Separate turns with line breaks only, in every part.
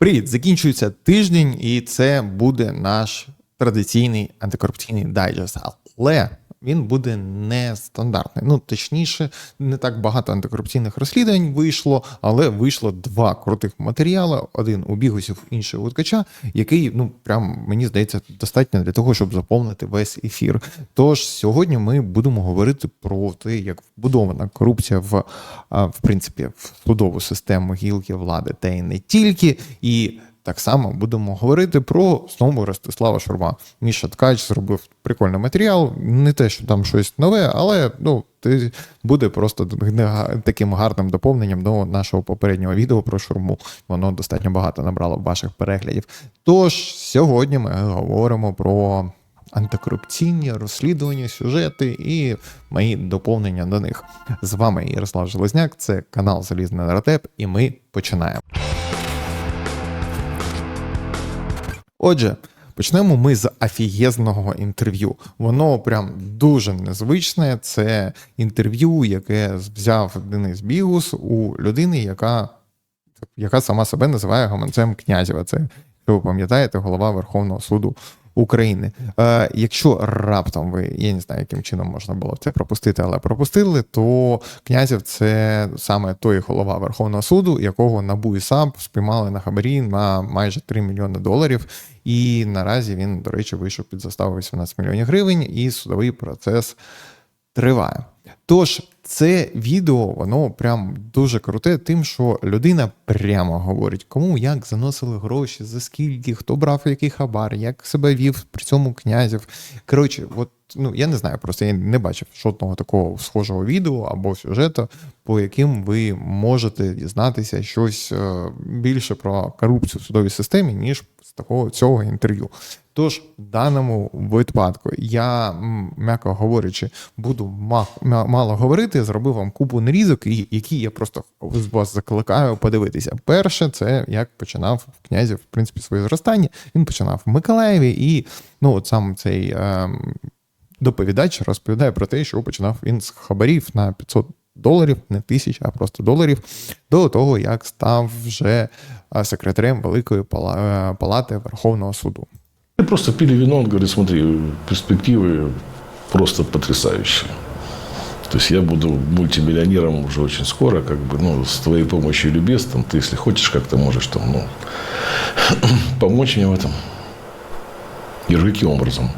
Привіт! Закінчується тиждень, і це буде наш традиційний антикорупційний дайджест. Але він буде нестандартний. Ну, точніше, не так багато антикорупційних розслідувань вийшло, але вийшло два крутих матеріали: один у бігусів, інший у ткача, який, ну прям мені здається, достатньо для того, щоб заповнити весь ефір. Тож сьогодні ми будемо говорити про те, як вбудована корупція в, в принципі в судову систему гілки влади, та й не тільки. І так само будемо говорити про знову Ростислава Шурма. Міша Ткач зробив прикольний матеріал. Не те, що там щось нове, але ну ти буде просто таким гарним доповненням до нашого попереднього відео про шурму. Воно достатньо багато набрало ваших переглядів. Тож сьогодні ми говоримо про. Антикорупційні розслідування, сюжети і мої доповнення до них. З вами Ярослав Железняк, це канал Залізний Наратеп, і ми починаємо. Отже, почнемо ми з афієзного інтерв'ю. Воно прям дуже незвичне. Це інтерв'ю, яке взяв Денис Бігус у людини, яка яка сама себе називає гаманцем князєва. Це, якщо ви пам'ятаєте, голова Верховного суду України. Е, Якщо раптом ви, я не знаю, яким чином можна було це пропустити, але пропустили, то князів це саме той голова Верховного суду, якого НАБУ і САП спіймали на хабарі на майже 3 мільйони доларів. І наразі він, до речі, вийшов під заставу 18 мільйонів гривень, і судовий процес триває. Тож це відео, воно прям дуже круте, тим, що людина прямо говорить, кому як заносили гроші, за скільки, хто брав який хабар, як себе вів при цьому князів. Коротше, от ну я не знаю, просто я не бачив жодного такого схожого відео або сюжету, по яким ви можете дізнатися щось е, більше про корупцію в судовій системі, ніж з такого цього інтерв'ю. Тож, в даному випадку, я, м'яко говорячи, буду мало говорити, зробив вам купу нарізок, які я просто з вас закликаю подивитися. Перше, це як починав князів, в принципі, своє зростання. Він починав в Миколаєві, і ну, от сам цей е, доповідач розповідає про те, що починав він з хабарів на 500 доларів, не тисяч, а просто доларів, до того, як став вже секретарем Великої Палати Верховного суду.
Просто пили вино, он говорит, смотри, перспективы просто потрясающие. То есть я буду мультимиллионером уже очень скоро, как бы, ну, с твоей помощью или без, там, ты, если хочешь, как-то можешь там, ну, помочь мне в этом. И каким образом?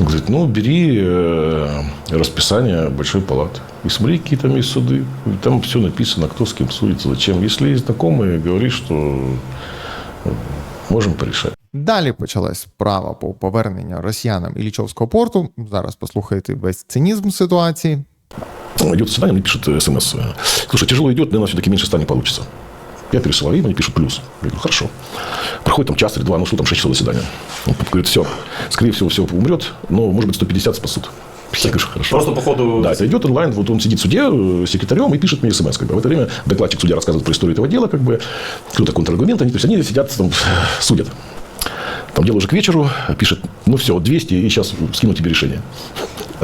Он говорит, ну, бери э, расписание Большой палаты и смотри, какие там есть суды. И там все написано, кто с кем судится, зачем. Если есть знакомые, говори, что можемо порешать.
Далі почалась справа по поверненню росіянам Іллічовського порту. Зараз послухайте весь цинізм ситуації.
Идет заседание, мне пишут смс. Слушай, тяжело идет, наверное, все-таки меньше ста не получится. Я пересылаю им, они пишут плюс. Я говорю, хорошо. Проходит там час или два, ну что там, 6 часов заседания. Он говорит, все, скорее всего, все умрет, но, может быть, 150 спасут. Я говорю, хорошо.
Просто по ходу...
Да, это идет онлайн, вот он сидит в суде э, секретарем и пишет мне смс. Как бы. В это время докладчик судья рассказывает про историю этого дела, как бы, кто-то контраргумент, они, то есть они сидят, там, судят. Там дело уже к вечеру, пишет, ну все, 200, и сейчас скину тебе решение.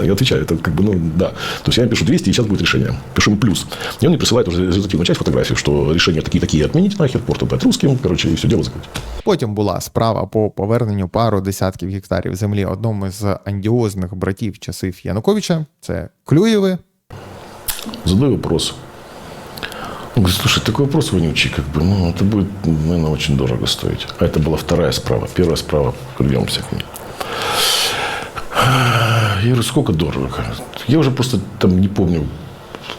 Я отвечаю, это как бы, ну, да. То есть я пишу 200, и сейчас будет решение. Пишу ему плюс. И он мне присылает уже результативную часть фотографии, что решения такие-такие отменить нахер, порт отдать русским, короче, и все дело закрыть.
Потім була справа по поверненню пару десятків гектарів землі одному з андіозних братів часів Януковича. Це Клюєви.
Задаю вопрос. Он говорит, слушай, такой вопрос вонючий, как бы, ну, это будет, наверное, очень дорого стоить. А это была вторая справа. Первая справа, вернемся к ней. Я говорю, сколько дорого? Я уже просто там не помню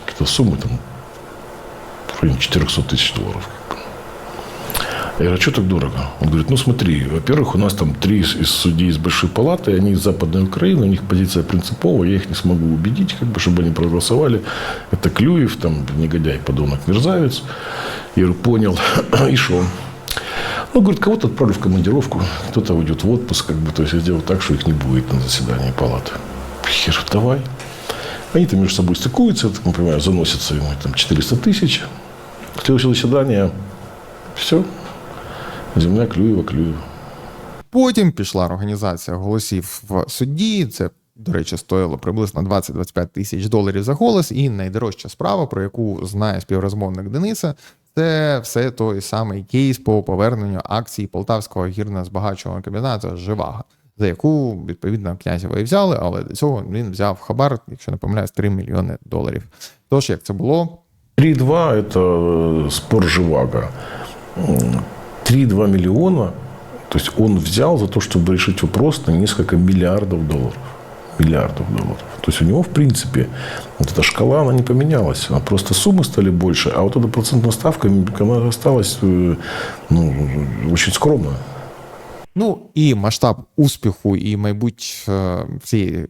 какие-то суммы, там, в районе 400 тысяч долларов. Я говорю, а что так дорого? Он говорит, ну смотри, во-первых, у нас там три из судей из Большой палаты, они из Западной Украины, у них позиция принциповая, я их не смогу убедить, как бы, чтобы они проголосовали. Это Клюев, там, негодяй, подонок, мерзавец. Я говорю, понял. И что? Ну, говорит, кого-то отправлю в командировку, кто-то уйдет в отпуск, как бы, то есть я сделал так, что их не будет на заседании палаты. Я давай. Они там между собой стыкуются, так, например, заносятся ему там 400 тысяч. Следующее заседание, все, Земля Клюєва, Клюєва.
Потім пішла організація голосів в суді. Це, до речі, стоїло приблизно 20-25 тисяч доларів за голос. І найдорожча справа, про яку знає співрозмовник Дениса, Це все той самий кейс по поверненню акцій Полтавського гірно-збагачувального комбінату Живага, за яку відповідно князєва і взяли, але до цього він взяв хабар, якщо не помиляюсь, 3 мільйони доларів. Тож як це було?
3,2 – это э, спор Живаго. М, 3,2 миллиона, то есть он взял за то, чтобы решить вопрос на несколько миллиардов долларов. Миллиардов долларов. То есть у него, в принципе, вот эта шкала, она не поменялась. А просто суммы стали больше, а вот эта процентная ставка, она осталась э, ну, очень скромная.
Ну і масштаб успіху і майбуть е, цієї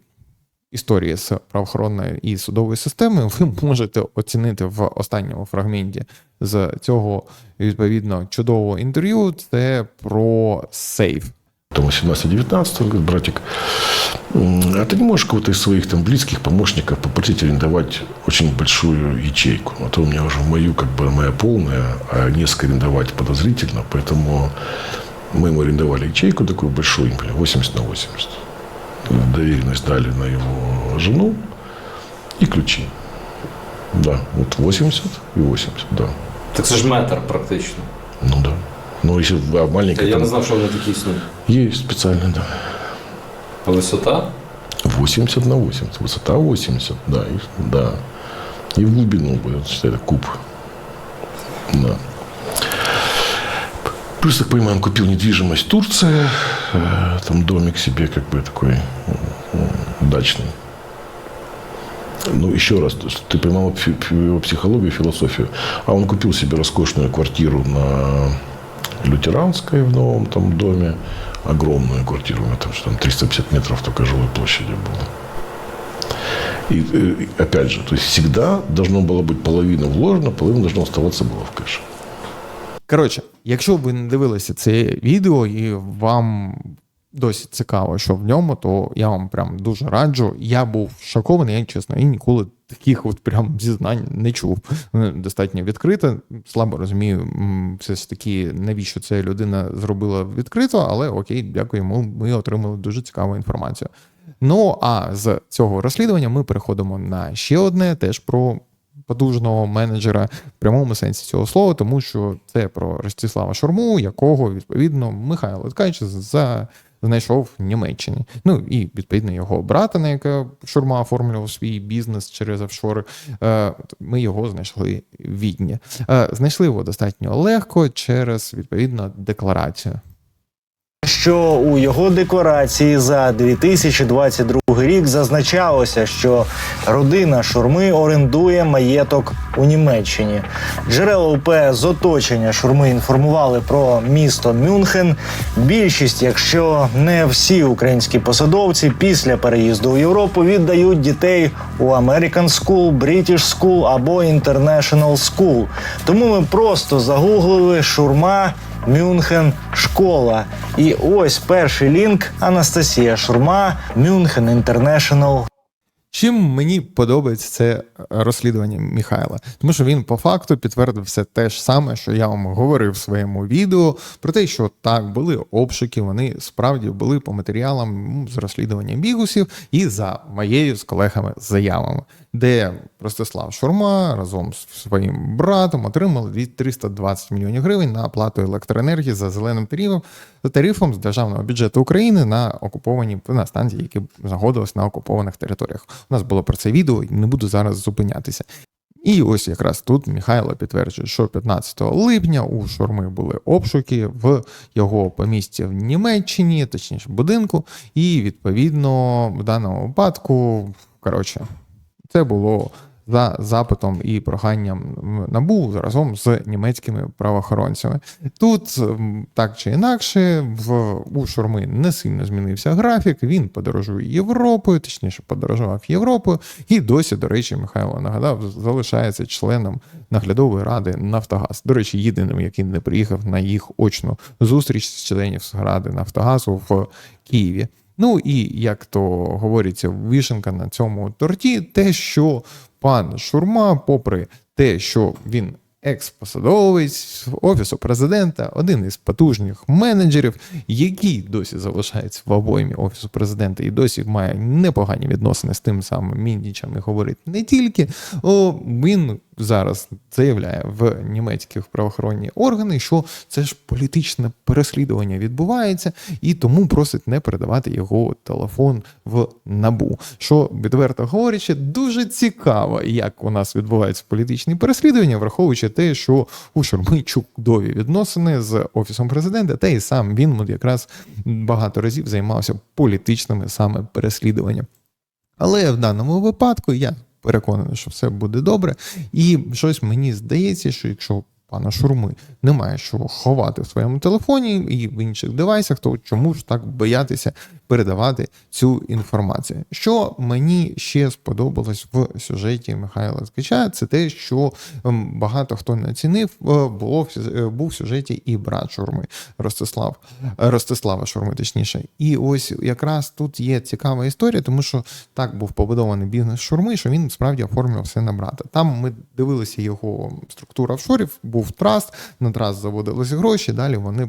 історії з правоохоронною і судовою системою ви можете оцінити в останньому фрагменті з цього відповідно чудового інтерв'ю. Це про сейф.
Там 18-19, он говорит, братик, м, а ты не можешь кого-то из своих там близких помощников попросить арендовать очень большую ячейку? А то у меня уже мою, как бы, моя полная, а несколько арендовать подозрительно, поэтому мы ему арендовали ячейку такую большую, например, 80 на 80. Доверенность дали на его жену и ключи. Да, вот 80 и 80, да.
Так це ж метр практично.
Ну да. Ну, если а маленькая,
Я
там
не знав, що вони такі існують.
есть специально, да.
А висота?
80 на 80. Высота 80, да. И, да. И в глубину будет, считай, это куб. Да. Плюс, так понимаю, он купил недвижимость в Турции. э, Там домик себе как бы такой м, дачный. Ну, еще раз, ты понимал его психологию, философию. А он купил себе роскошную квартиру на Лютеранской в новом там доме. Огромную квартиру, там, что там 350 метров только жилой площади было. И, э, и опять же, то есть всегда должно было быть половина вложена, половина должна оставаться была в кэше.
Коротше, якщо ви не дивилися це відео і вам досі цікаво, що в ньому, то я вам прям дуже раджу. Я був шокований, я чесно, і ніколи таких от прям зізнань не чув. Достатньо відкрито. Слабо розумію, все ж таки, навіщо це людина зробила відкрито, але окей, дякую йому. Ми отримали дуже цікаву інформацію. Ну а з цього розслідування ми переходимо на ще одне, теж про потужного менеджера в прямому сенсі цього слова, тому що це про Ростислава Шурму, якого відповідно Михайло Ткач за знайшов в Німеччині. Ну і відповідно його брата, на яке Шурма оформлював свій бізнес через офшори. е, Ми його знайшли в Відні. Е, Знайшли його достатньо легко через відповідно декларацію.
Що у його декларації за 2022 рік зазначалося, що родина Шурми орендує маєток у Німеччині. Джерела УП з оточення Шурми інформували про місто Мюнхен. Більшість, якщо не всі українські посадовці після переїзду у Європу віддають дітей у American School, British School або International School. Тому ми просто загуглили Шурма Мюнхен школа. І ось перший лінк Анастасія Шурма, Мюнхен Інтернешнл.
Чим мені подобається це розслідування Михайла, тому що він по факту підтвердив все те ж саме, що я вам говорив в своєму відео, про те, що так були обшуки, вони справді були по матеріалам з розслідування бігусів і за моєю з колегами заявами, де Ростислав Шурма разом з своїм братом отримали дві- 320 мільйонів гривень на оплату електроенергії за зеленим тарифом, тарифом з державного бюджету України на окуповані на станції, які знаходились на окупованих територіях. У нас було про це відео, і не буду зараз зупинятися. І ось якраз тут Михайло підтверджує, що 15 липня у Шурми були обшуки в його помісті в Німеччині, точніше будинку, і відповідно в даному випадку, коротше, це було за запитом і проханням набу разом з німецькими правоохоронцями. Тут так чи інакше, в у Шурми не сильно змінився графік. Він подорожує Європою, точніше, подорожував Європою, і досі, до речі, Михайло нагадав, залишається членом наглядової ради Нафтогаз. До речі, єдиним, який не приїхав на їх очну зустріч з членів ради Нафтогазу в Києві. Ну і як то говориться, вишенка на цьому торті, те, що пан Шурма, попри те, що він екс-посадовець офісу президента, один із потужних менеджерів, який досі залишається в обоймі офісу президента і досі має непогані відносини з тим самим Міндічем і говорить не тільки. О, він зараз заявляє в німецьких правоохоронні органи, що це ж політичне переслідування відбувається, і тому просить не передавати його телефон в набу. Що відверто говорячи, дуже цікаво, як у нас відбуваються політичні переслідування, враховуючи те, що у Шурми чудові відносини з офісом президента, та і сам він якраз багато разів займався політичними саме переслідуваннями. Але в даному випадку я переконаний, що все буде добре. І щось мені здається, що якщо пана Шурми немає що ховати в своєму телефоні і в інших девайсах, то чому ж так боятися передавати цю інформацію? Що мені ще сподобалось в сюжеті Михайла Ткача, це те, що ем, багато хто не оцінив, е, було е, був в сюжеті і брат Шурми Ростислав е, Ростислава Шурми, точніше. І ось якраз тут є цікава історія, тому що так був побудований бізнес Шурми, що він справді оформлював все на брата. Там ми дивилися його структура офшорів, був траст, на траст заводилися гроші, далі вони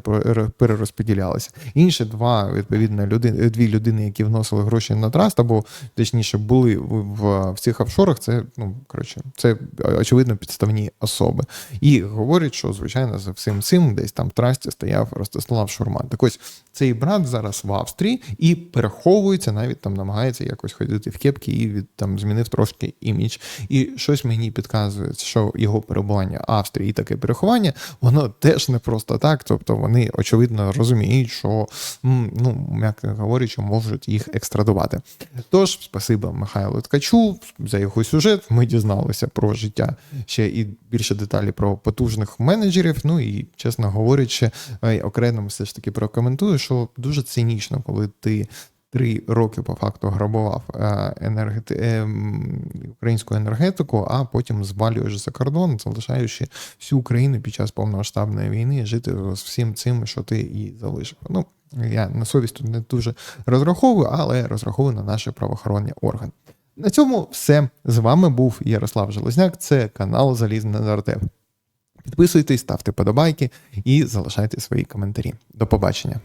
перерозподілялися. Інші два відповідно людини, дві людини, які вносили гроші на траст, або точніше були в, в, цих офшорах. Це ну коротше, це очевидно підставні особи. І говорять, що звичайно за всім цим десь там в трасті стояв Ростислав Шурма. Так ось цей брат зараз в Австрії і переховується, навіть там намагається якось ходити в кепки і від там змінив трошки імідж. І щось мені підказує, що його перебування в Австрії і таке переховання, воно теж не просто так. Тобто вони очевидно розуміють, що ну м'яко говорячи, можуть їх екстрадувати. Тож, спасибо Михайлу Ткачу за його сюжет. Ми дізналися про життя ще і більше деталі про потужних менеджерів. Ну і чесно говорячи, е, окремо все ж таки прокоментую, що дуже цинічно, коли ти. Три роки по факту грабував е, енергети... е, українську енергетику, а потім звалюєш за кордон, залишаючи всю Україну під час повномасштабної війни жити з всім цим, що ти і залишив. Ну я на совість тут не дуже розраховую, але розраховую на наші правоохоронні органи. На цьому все. З вами був Ярослав Железняк. Це канал Залізний Нардеп. Підписуйтесь, ставте подобайки і залишайте свої коментарі. До побачення.